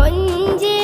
கொஞ்சி